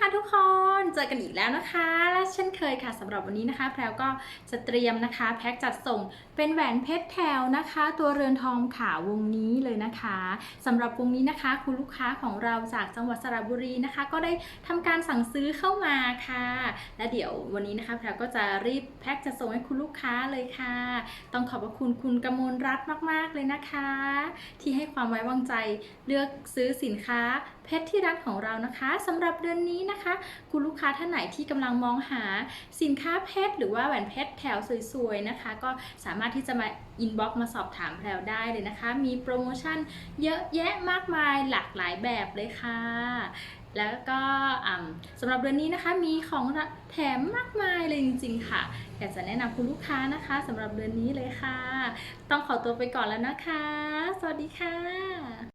ค่ะทุกคนเจอกันอีกแล้วนะคะ และเช่นเคยค่ะสำหรับวันนี้นะคะ แพรวก็จะเตรียมนะคะ แพ็คจัดส่งเป็นแหวนเพชรแถวนะคะ ตัวเรือนทองขาววงนี้เลยนะคะสำหรับวงนี้นะคะ คุณลูกค้าของเราจากจังหวัดสระบุรีนะคะ ก็ได้ทำการสั่งซื้อเข้ามาค่ะ และเดี๋ยววันนี้นะคะ แพรวก็จะรีบแพ็คจัดส่งให้คุณลูกค้าเลยค่ะ ต้องขอบพระคุณคุณกมลรัตน์มาก ๆเลยนะคะ ที่ให้ความไว้วางใจเลือกซื้อสินค้าเพชรที่รักของเรานะคะสำหรับเดือนนี้นะคะ คุณลูกค้าท่านไหนที่กำลังมองหาสินค้าเพชรหรือว่าแหวนเพชรแถวสวยๆนะคะ ก็สามารถที่จะมาอินบ็อกซ์มาสอบถามแพรวได้เลยนะคะ มีโปรโมชั่นเยอะแยะมากมายหลากหลายแบบเลยค่ะแล้วก็สำหรับเดือนนี้นะคะมีของแถมมากมายเลยจริงๆค่ะ อยากจะแนะนำคุณลูกค้านะคะสำหรับเดือนนี้เลยค่ะ ต้องขอตัวไปก่อนแล้วนะคะ สวัสดีค่ะ